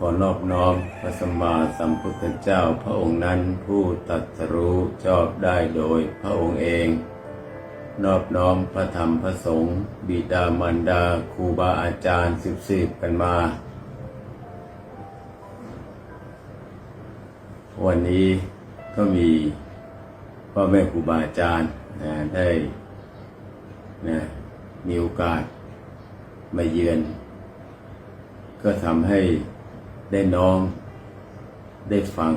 ขอนอบน้อมพระสัมมาสัมพุทธเจ้าพระองค์นั้นผู้ตรัสรู้ชอบได้โดยพระองค์เอง นอบน้อมพระธรรมพระสงฆ์บิดามารดาครูบาอาจารย์สิบสิบกันมา วันนี้ก็มีพ่อแม่ครูบาอาจารย์นะได้นะมีโอกาสมาเยือน ก็ทำให้ ได้น้องได้ฟัง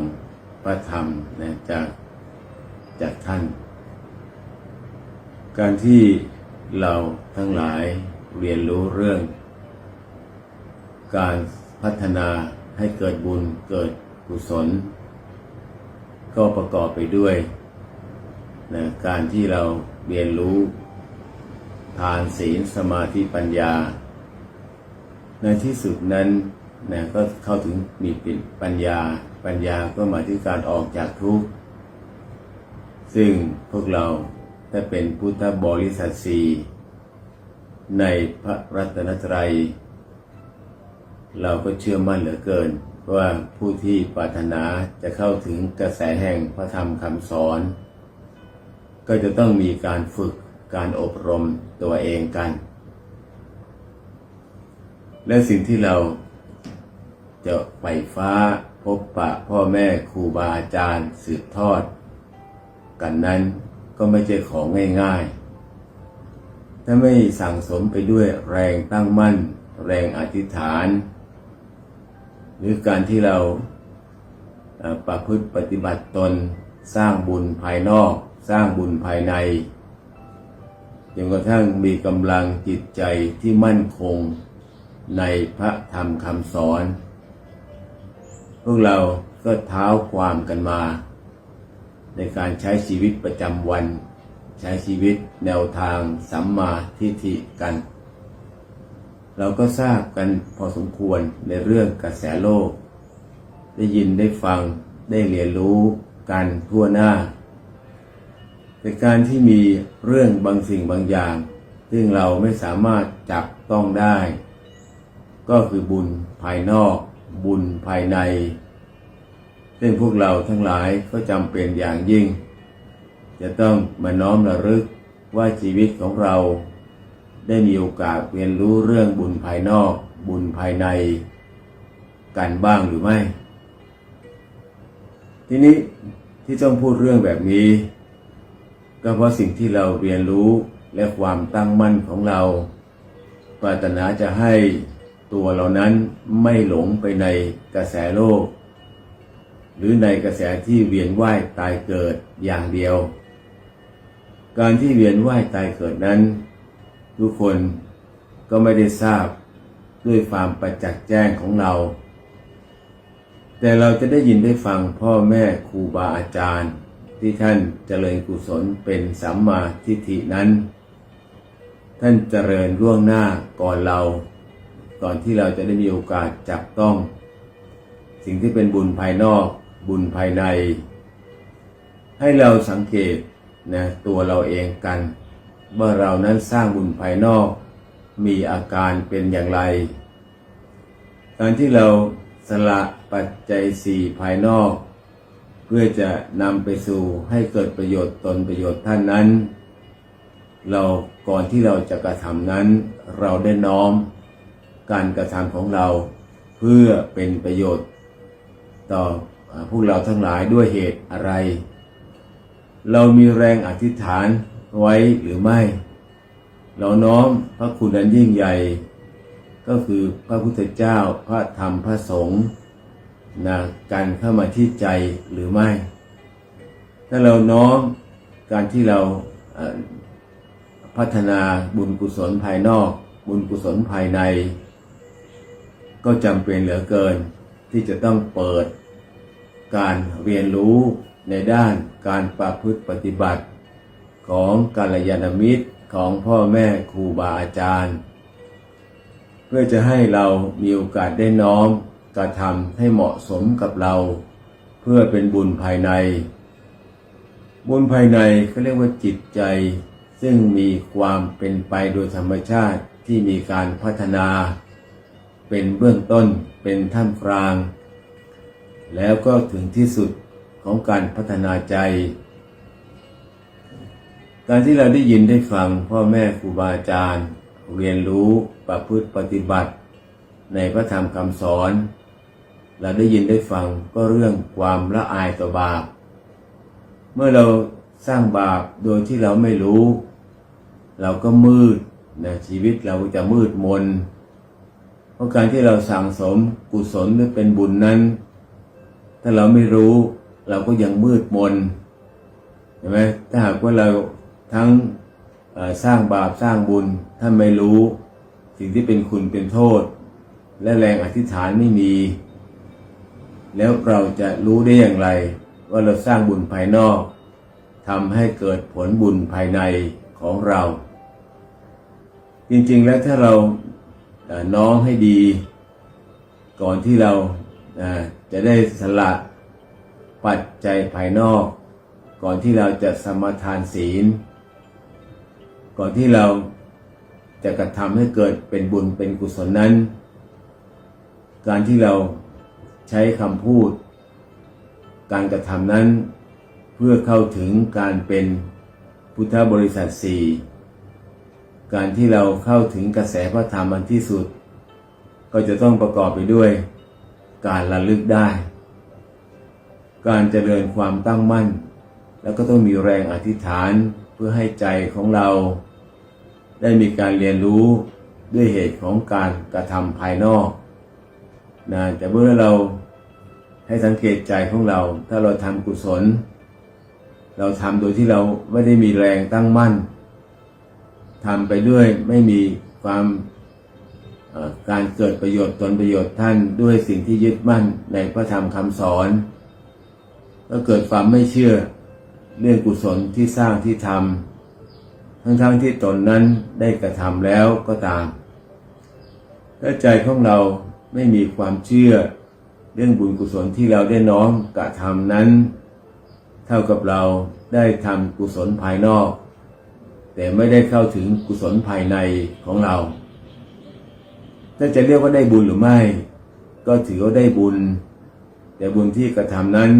พระธรรมนะจากจากท่าน การที่เราทั้งหลายเรียนรู้เรื่อง การพัฒนาให้เกิดบุญเกิดกุศล ก็ประกอบไปด้วยนะการที่เราเรียนรู้ทานศีลสมาธิปัญญา ในที่สุดนั้น นะก็เข้าถึงมีปิปัญญา ปัญญาก็หมายถึงการออกจากทุกข์ ซึ่งพวกเราถ้าเป็นพุทธบริษัทสีในพระรัตนตรัย เราก็เชื่อมั่นเหลือเกิน ว่าผู้ที่ปรารถนาจะเข้าถึงกระแสแห่งพระธรรมคำสอน ก็จะต้องมีการฝึกการอบรมตัวเองกัน และสิ่งที่เรา จะไปฟ้าพบปะพ่อแม่ครูบาอาจารย์สืบทอด กันนั้นก็ไม่ใช่ของง่ายๆ ถ้าไม่สั่งสมไปด้วยแรงตั้งมั่น แรงอธิษฐาน หรือการที่เราประพฤติปฏิบัติตนสร้างบุญภายนอก สร้างบุญภายในจนกระทั่งมีกำลังจิตใจที่มั่นคงในพระธรรมคำสอน พวกเราก็เท้าความกันมา ในการใช้ชีวิตประจำวัน ใช้ชีวิตแนวทางสัมมาทิฏฐิกัน เราก็ทราบกันพอสมควรในเรื่องกระแสโลก ได้ยินได้ฟังได้เรียนรู้กันทั่วหน้า แต่การที่มีเรื่องบางสิ่งบางอย่าง ซึ่งเราไม่สามารถจับต้องได้ ก็คือบุญภายนอก บุญภายใน ซึ่งพวกเราทั้งหลายก็จำเป็นอย่างยิ่ง จะต้องมาน้อมระลึกว่าชีวิตของเรา ได้มีโอกาสเรียนรู้เรื่องบุญภายนอก บุญภายใน กันบ้างหรือไม่ ทีนี้ที่ต้องพูดเรื่องแบบนี้ ก็เพราะสิ่งที่เราเรียนรู้และความตั้งมั่นของเราปรารถนาจะให้ ตัวเรานั้นไม่หลงไปในกระแสโลก หรือในกระแสที่เวียนว่ายตายเกิดอย่างเดียว การที่เวียนว่ายตายเกิดนั้น ทุกคนก็ไม่ได้ทราบด้วยความประจักษ์แจ้งของเรา แต่เราจะได้ยินได้ฟังพ่อแม่ครูบาอาจารย์ ที่ท่านเจริญกุศลเป็นสัมมาทิฏฐินั้น ท่านเจริญล่วงหน้าก่อนเรา ก่อนที่เราจะได้มีโอกาสจับต้อง สิ่งที่เป็นบุญภายนอกบุญภายใน ให้เราสังเกตนะตัวเราเองกัน ว่าเรานั้นสร้างบุญภายนอก มีอาการเป็นอย่างไร การที่เราสละปัจจัยสี่ภายนอก เพื่อจะนำไปสู่ให้เกิดประโยชน์ตนประโยชน์ท่านนั้น เราก่อนที่เราจะกระทำนั้น เราได้น้อม การกระทำของเรา เพื่อเป็นประโยชน์ ต่อพวกเราทั้งหลายด้วยเหตุอะไร เรามีแรงอธิษฐานไว้หรือไม่ เราน้อมพระคุณอันยิ่งใหญ่ ก็คือพระพุทธเจ้าพระธรรมพระสงฆ์นะการเข้ามาที่ใจหรือไม่ ถ้าเราน้อมการที่เราพัฒนาบุญกุศลภายนอก บุญกุศลภายใน ก็จำเป็นเหลือเกิน ที่จะต้องเปิด การเรียนรู้ในด้านการประพฤติปฏิบัติ ของกาลยานมิตรของพ่อแม่ครูบาอาจารย์ เพื่อจะให้เรามีโอกาสได้น้อมกระทำให้เหมาะสมกับเรา เพื่อเป็นบุญภายใน บุญภายในเขาเรียกว่าจิตใจ ซึ่งมีความเป็นไปโดยธรรมชาติที่มีการพัฒนา เป็นเบื้องต้นเป็นท่ามกลาง แล้วก็ถึงที่สุดของการพัฒนาใจ การที่เราได้ยินได้ฟังพ่อแม่ครูบาอาจารย์ เรียนรู้ประพฤติปฏิบัติ ในพระธรรมคำสอน เราได้ยินได้ฟังก็เรื่องความละอายต่อบาป เมื่อเราสร้างบาปโดยที่เราไม่รู้ เราก็มืดนะชีวิตเราก็จะมืดมนเราะการที่เราสั่งสมกุศลหรือเป็นบุญนั้น ถ้าเราไม่รู้เราก็ยังมืดมนเห็นไหมถ้าหากว่าเราทั้งสร้างบาปสร้างบุญถ้าไม่รู้ สิ่งที่เป็นคุณเป็นโทษ และแรงอธิษฐานไม่มี แล้วเราจะรู้ได้อย่างไร ว่าเราสร้างบุญภายนอกทำให้เกิดผลบุญภายในของเรา จริงๆแล้วถ้าเรา น้อมให้ดี ก่อนที่เราอ่าจะได้สละปัจจัยภายนอก ก่อนที่เราจะสมทานศีล ก่อนที่เราจะกระทำให้เกิดเป็นบุญเป็นกุศลนั้น การที่เราใช้คำพูด การกระทำนั้นเพื่อเข้าถึงการเป็นพุทธบริษัทสี่ การที่เราเข้าถึงกระแสพระธรรมอันที่สุด ก็จะต้องประกอบไปด้วย การระลึกได้ การเจริญความตั้งมั่น แล้วก็ต้องมีแรงอธิษฐานเพื่อให้ใจของเรา ได้มีการเรียนรู้ด้วยเหตุของการกระทำภายนอกนะแต่เมื่อเราให้สังเกตใจของเรา ถ้าเราทำกุศล เราทำโดยที่เราไม่ได้มีแรงตั้งมั่น ทำไปด้วยไม่มีความการเกิดประโยชน์ตนประโยชน์ท่านด้วยสิ่งที่ยึดมั่นในพระธรรมคำสอน ก็เกิดความไม่เชื่อเรื่องกุศลที่สร้างที่ทำทั้งๆทที่ตนนั้นได้กระทำแล้วก็ตามถ้าใจของเราไม่มีความเชื่อเรื่องบุญกุศลที่เราได้น้อมกระทำนั้น เท่ากับเราได้ทำกุศลภายนอก แต่ไม่ได้เข้าถึงกุศลภายในของเรา ถ้าจะเรียกว่าได้บุญหรือไม่ ก็ถือว่าได้บุญ แต่บุญที่กระทำนั้น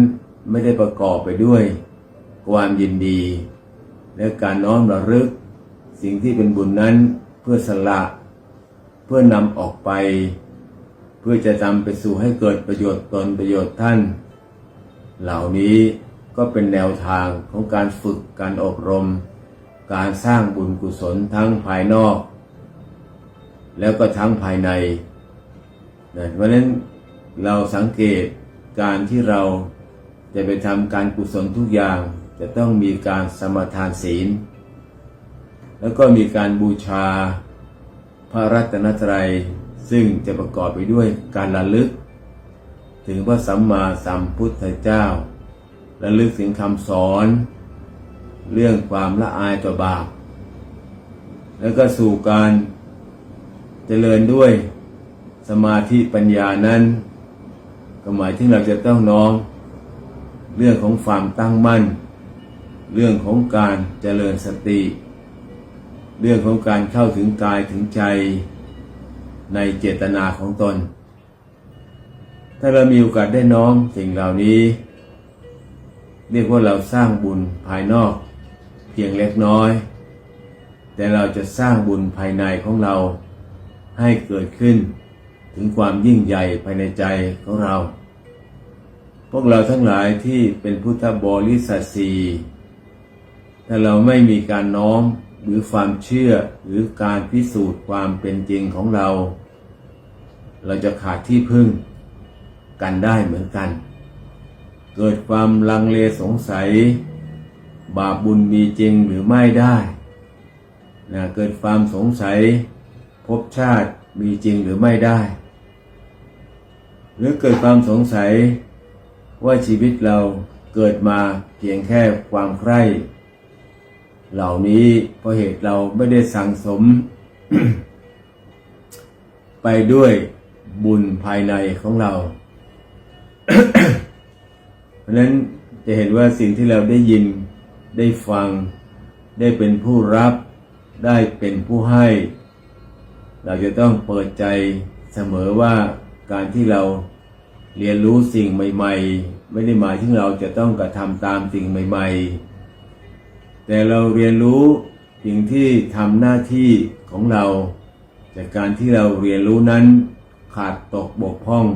ไม่ได้ประกอบไปด้วย ความยินดี และการน้อมระลึก สิ่งที่เป็นบุญนั้นเพื่อสละ เพื่อนำออกไป เพื่อจะนำไปสู่ให้เกิดประโยชน์ตนประโยชน์ท่าน เหล่านี้ก็เป็นแนวทางของการฝึกการอบรม การสร้างบุญกุศลทั้งภายนอก แล้วก็ทั้งภายในนะเพราะฉะนั้นเราสังเกตการที่เราจะไปทำการกุศลทุกอย่าง จะต้องมีการสมทานศีล แล้วก็มีการบูชาพระรัตนตรัยซึ่งจะประกอบไปด้วยการระลึก ถึงพระสัมมาสัมพุทธเจ้าระลึกถึงคำสอน เรื่องความละอายต่อบาป แล้วก็สู่การเจริญด้วยสมาธิปัญญานั้น ก็หมายถึงเราจะต้องน้อมเรื่องของความตั้งมั่น เรื่องของการเจริญสติ เรื่องของการเข้าถึงกายถึงใจในเจตนาของตน ถ้าเรามีโอกาสได้น้อมสิ่งเหล่านี้ เรียกว่าเราสร้างบุญภายนอก เพียงเล็กน้อย แต่เราจะสร้างบุญภายในของเราให้เกิดขึ้น ถึงความยิ่งใหญ่ภายในใจของเรา พวกเราทั้งหลายที่เป็นพุทธบริษัทสีถ้าเราไม่มีการน้อมหรือความเชื่อหรือการพิสูจน์ความเป็นจริงของเรา เราจะขาดที่พึ่งกันได้เหมือนกัน เกิดความลังเลสงสัย บาปบุญมีจริงหรือไม่ได้นะเกิดความสงสัยภพชาติมีจริงหรือไม่ได้ หรือเกิดความสงสัยว่าชีวิตเราเกิดมาเพียงแค่ความใคร่ เหล่านี้เพราะเหตุเราไม่ได้สั่งสม ไปด้วยบุญภายในของเรา เพราะฉะนั้นจะเห็นว่าสิ่งที่เราได้ยิน ได้ฟัง ได้เป็นผู้รับ ได้เป็นผู้ให้ เราจะต้องเปิดใจเสมอว่าการที่เราเรียนรู้สิ่งใหม่ ๆ ไม่ได้หมายถึงเราจะต้องกระทำตามสิ่งใหม่ ๆ แต่เราเรียนรู้สิ่งที่ทำหน้าที่ของเรา จากการที่เราเรียนรู้นั้นขาดตกบกพร่อง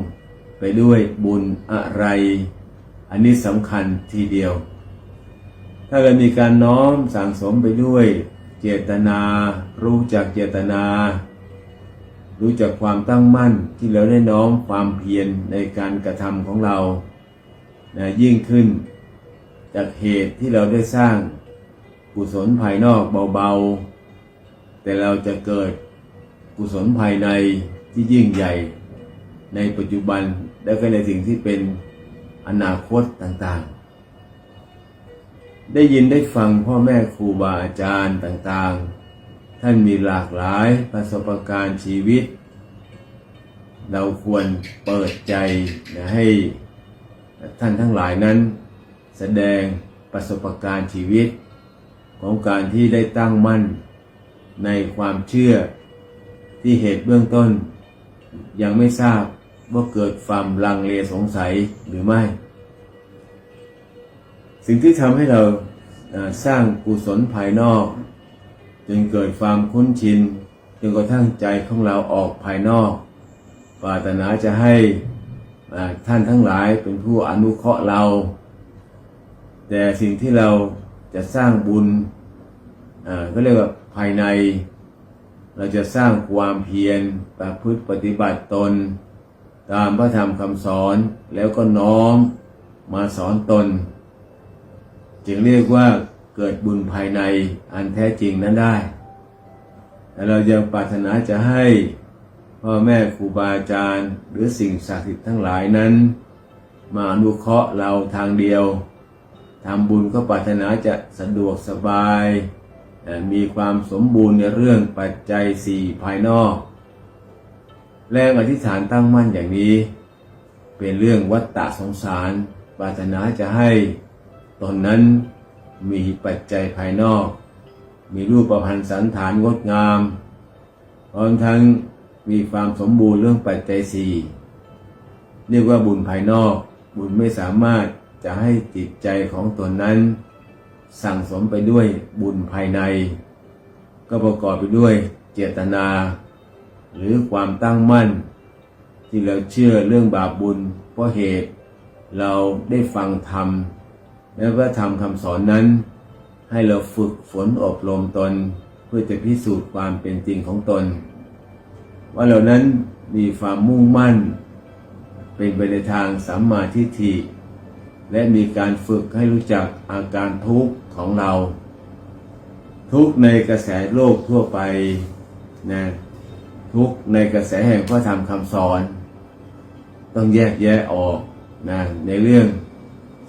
ไปด้วยบุญอะไร อันนี้สำคัญทีเดียว ถ้าเรามีการน้อมสั่งสมไปด้วย เจตนา รู้จักเจตนา รู้จักความตั้งมั่นที่เราได้น้อมความเพียรในการกระทำของเรานะยิ่งขึ้น จากเหตุที่เราได้สร้างกุศลภายนอกเบาๆ แต่เราจะเกิดกุศลภายในที่ยิ่งใหญ่ในปัจจุบันและก็ในสิ่งที่เป็นอนาคตต่างๆ ได้ยินได้ฟังพ่อแม่ครูบาอาจารย์ต่างๆ ท่านมีหลากหลายประสบการณ์ชีวิต เราควรเปิดใจนะให้ท่านทั้งหลายนั้นแสดงประสบการณ์ชีวิต ของการที่ได้ตั้งมั่นในความเชื่อที่เหตุเบื้องต้น ยังไม่ทราบว่าเกิดความลังเลสงสัยหรือไม่ สิ่งที่ทำให้เราสร้างกุศลภายนอก จนเกิดความคุ้นชินจนกระทั่งใจของเราออกภายนอกปรารถนาจะให้ท่านทั้งหลายเป็นผู้อนุเคราะห์เรา แต่สิ่งที่เราจะสร้างบุญก็เรียกว่าภายใน เราจะสร้างความเพียรประพฤติปฏิบัติตน ตามพระธรรมคำสอนแล้วก็น้อมมาสอนตน จึงเรียกว่าเกิดบุญภายในอันแท้จริงนั้นได้ แต่เรายังปรารถนาจะให้พ่อแม่ครูบาอาจารย์หรือสิ่งศักดิ์สิทธิ์ทั้งหลายนั้น มาอนุเคราะห์เราทางเดียวทำบุญก็ปรารถนาจะสะดวกสบายเอ่มีความสมบูรณ์ในเรื่องปัจจัยสี่ภายนอก แรงอธิษฐานตั้งมั่นอย่างนี้ เป็นเรื่องวัฏฏะสงสาร ปรารถนาจะให้ ตนนั้นมีปัจจัยภายนอก มีรูปประพันธ์สันฐานงดงาม พร้อมทั้งมีความสมบูรณ์เรื่องปัจจัยสี่เรียกว่าบุญภายนอก บุญไม่สามารถจะให้จิตใจของตนนั้น สั่งสมไปด้วยบุญภายใน ก็ประกอบไปด้วยเจตนา หรือความตั้งมั่น ที่เราเชื่อเรื่องบาปบุญเพราะเหตุเราได้ฟังธรรม และพระธรรมคำสอนนั้น ให้เราฝึกฝนอบรมตน เพื่อจะพิสูจน์ความเป็นจริงของตน ว่าเหล่านั้นมีความมุ่งมั่น เป็นไปในทางสัมมาทิฏฐิและมีการฝึกให้รู้จักอาการทุกข์ของเรา ทุกในกระแสโลกทั่วไปนะทุกในกระแสแห่งพระธรรมคำสอน ต้องแยกแยะออกนะในเรื่อง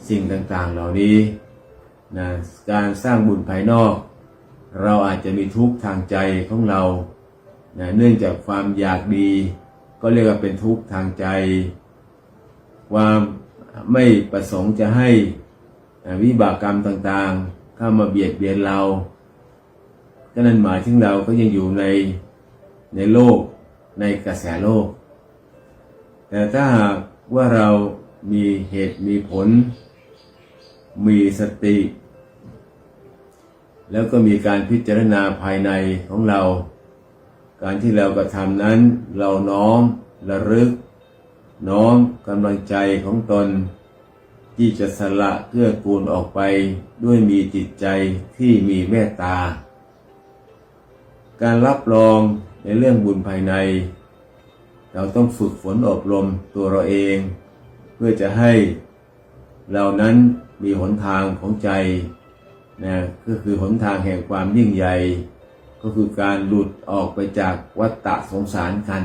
สิ่งต่างๆเหล่านี้นะการสร้างบุญภายนอก เราอาจจะมีทุกข์ทางใจของเรานะเนื่องจากความอยากดี ก็เรียกว่าเป็นทุกข์ทางใจ ความไม่ประสงค์จะให้วิบากกรรมต่างๆ เข้ามาเบียดเบียนเราก็นั่นหมายถึงเราก็ยังอยู่ในในโลกในกระแสโลก แต่ถ้าหากว่าเรามีเหตุมีผล มีสติ แล้วก็มีการพิจารณาภายในของเรา การที่เรากระทำนั้นเราน้อมระลึก น้อมกำลังใจของตน ที่จะสละเกื้อกูลออกไปด้วยมีจิตใจที่มีเมตตา การรับรองในเรื่องบุญภายใน เราต้องฝึกฝนอบรมตัวเราเอง เพื่อจะให้เรานั้น มีหนทางของใจนะก็คือหนทางแห่งความยิ่งใหญ่ ก็คือการหลุดออกไปจากวัฏฏะสงสารกัน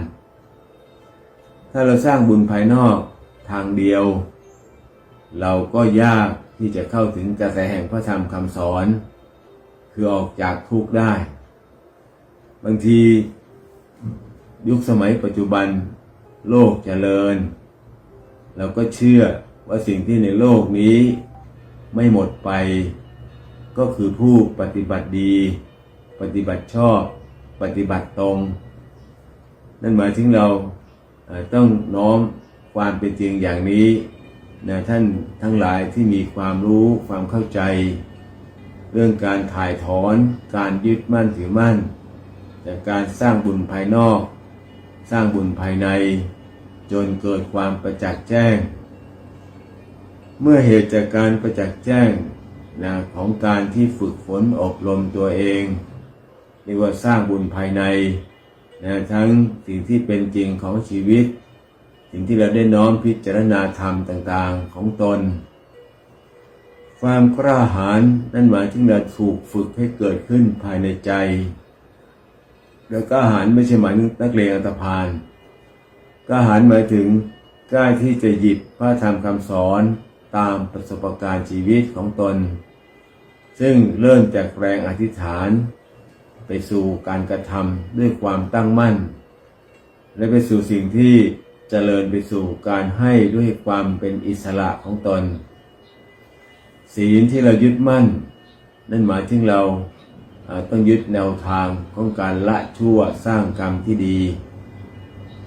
ถ้าเราสร้างบุญภายนอกทางเดียว เราก็ยากที่จะเข้าถึงกระแสแห่งพระธรรมคำสอน คือออกจากทุกข์ได้ บางทียุคสมัยปัจจุบันโลกเจริญ เราก็เชื่อว่าสิ่งที่ในโลกนี้ ไม่หมดไป ก็คือผู้ปฏิบัติดี ปฏิบัติชอบ ปฏิบัติตรง นั่นหมายถึงเราต้องน้อมความเป็นจริงอย่างนี้นะท่านทั้งหลายที่มีความรู้ความเข้าใจ เรื่องการถ่ายถอนการยึดมั่นถือมั่นจากการสร้างบุญภายนอก สร้างบุญภายใน จนเกิดความประจักษ์แจ้ง เมื่อเหตุจากการประจักษ์แจ้งนะของการที่ฝึกฝนอบรมตัวเองเรียกว่าสร้างบุญภายในนะทั้งสิ่งที่เป็นจริงของชีวิต สิ่งที่เราได้น้อมพิจารณาธรรมต่างๆของตน ความกล้าหาญนั่นหมายถึงเราถูกฝึกให้เกิดขึ้นภายในใจ แล้วกล้าหาญไม่ใช่หมายถึงนักเลงอันตพานกล้าหาญหมายถึงกล้าที่จะหยิบพระธรรมคำสอน ตามประสบการณ์ชีวิตของตน ซึ่งเริ่มจากแรงอธิษฐาน ไปสู่การกระทำด้วยความตั้งมั่น และไปสู่สิ่งที่เจริญไปสู่การให้ด้วยความเป็นอิสระของตน ศีลที่เรายึดมั่น นั่นหมายถึงเราอ่าต้องยึดแนวทางของการละชั่วสร้างกรรมที่ดี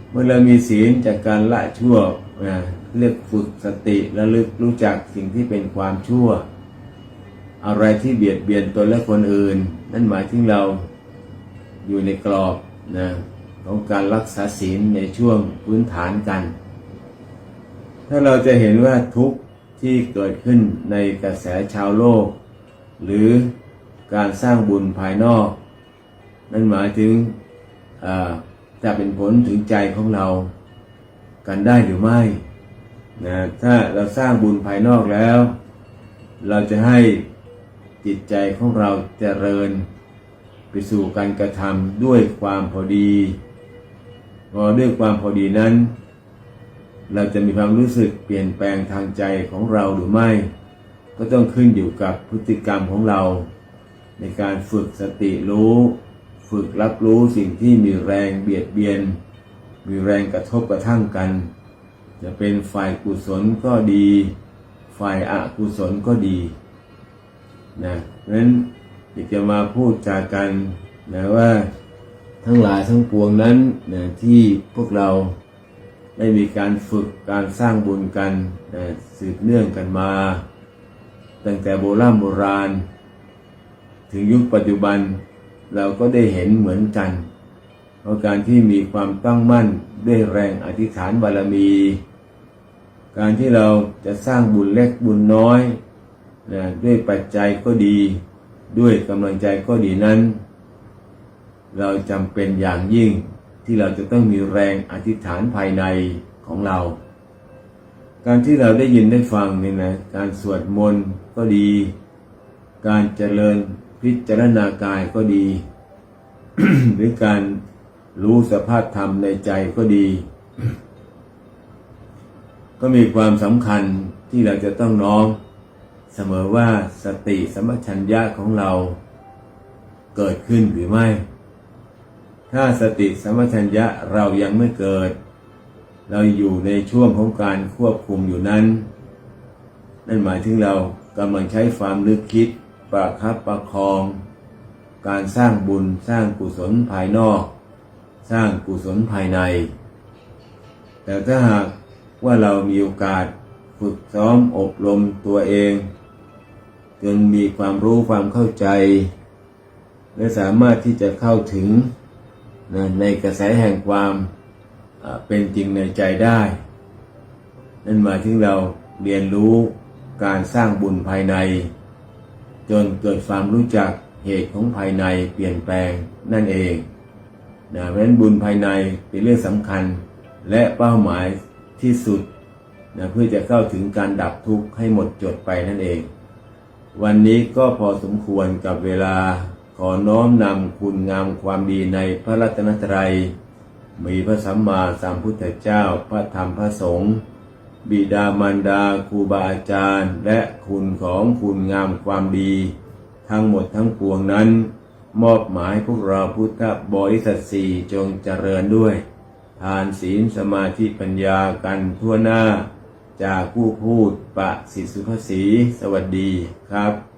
เมื่อเรามีศีลจากการละชั่ว นะเรียกฝึกสติและลึกรู้จักสิ่งที่เป็นความชั่ว อะไรที่เบียดเบียนตนและคนอื่น นั่นหมายถึงเราอยู่ในกรอบนะของการรักษาศีลในช่วงพื้นฐานกัน ถ้าเราจะเห็นว่าทุกที่เกิดขึ้นในกระแสชาวโลก หรือการสร้างบุญภายนอก นั่นหมายถึงจะเป็นผลถึงใจของเรา กันได้หรือไม่นะถ้าเราสร้างบุญภายนอกแล้ว เราจะให้จิตใจของเราเจริญไปสู่การกระทำด้วยความพอดีพอด้วยความพอดีนั้น เราจะมีความรู้สึกเปลี่ยนแปลงทางใจของเราหรือไม่ ก็ต้องขึ้นอยู่กับพฤติกรรมของเรา ในการฝึกสติรู้ ฝึกรับรู้สิ่งที่มีแรงเบียดเบียน มีแรงกระทบกระทั่งกัน จะเป็นฝ่ายกุศลก็ดี ฝ่ายอกุศลก็ดีนะเพราะฉะนั้นอยากจะมาพูดจากันนะว่าทั้งหลายทั้งปวงนั้นนะที่พวกเราได้มีการฝึกการสร้างบุญกันนะสืบเนื่องกันมา ตั้งแต่โบราณโบราณ ถึงยุคปัจจุบันเราก็ได้เห็นเหมือนกัน เพราะการที่มีความตั้งมั่นด้วยแรงอธิษฐานบารมี การที่เราจะสร้างบุญเล็กบุญน้อยนะด้วยปัจจัยก็ดี ด้วยกำลังใจก็ดีนั้น เราจำเป็นอย่างยิ่งที่เราจะต้องมีแรงอธิษฐานภายในของเรา การที่เราได้ยินได้ฟังเนี่ยนะการสวดมนต์ก็ดี การเจริญพิจารณากายก็ดี หรือการ รู้สภาพธรรมในใจก็ดี ก็มีความสำคัญที่เราจะต้องน้อมเสมอว่าสติสมปชัญญะของเราเกิดขึ้นหรือไม่ ถ้าสติสมปชัญญะเรายังไม่เกิด เราอยู่ในช่วงของการควบคุมอยู่นั้น นั่นหมายถึงเรากำลังใช้ความนึกคิดประคับประคอง การสร้างบุญสร้างกุศลภายนอก สร้างกุศลภายใน แต่ถ้าหากว่าเรามีโอกาสฝึกซ้อมอบรมตัวเองจนมีความรู้ความเข้าใจ และสามารถที่จะเข้าถึงนะในกระแสแห่งความเป็นจริงในใจได้ นั่นหมายถึงเราเรียนรู้การสร้างบุญภายใน จนเกิดความรู้จักเหตุของภายในเปลี่ยนแปลงนั่นเอง นะเพราะฉะนั้นบุญภายในเป็นเรื่องสำคัญและเป้าหมายที่สุดนะเพื่อจะเข้าถึงการดับทุกข์ให้หมดจดไปนั่นเอง วันนี้ก็พอสมควรกับเวลาขอน้อมนำคุณงามความดีในพระรัตนตรัย มีพระสัมมาสัมพุทธเจ้าพระธรรมพระสงฆ์บิดามารดาครูบาอาจารย์ และคุณของคุณงามความดี ทั้งหมดทั้งปวงนั้น มอบหมายพวกเราพุทธบริษัทสี่จงเจริญด้วย ทานศีลสมาธิปัญญากันทั่วหน้า จากผู้พูดปะสิสุภาษีสวัสดีครับ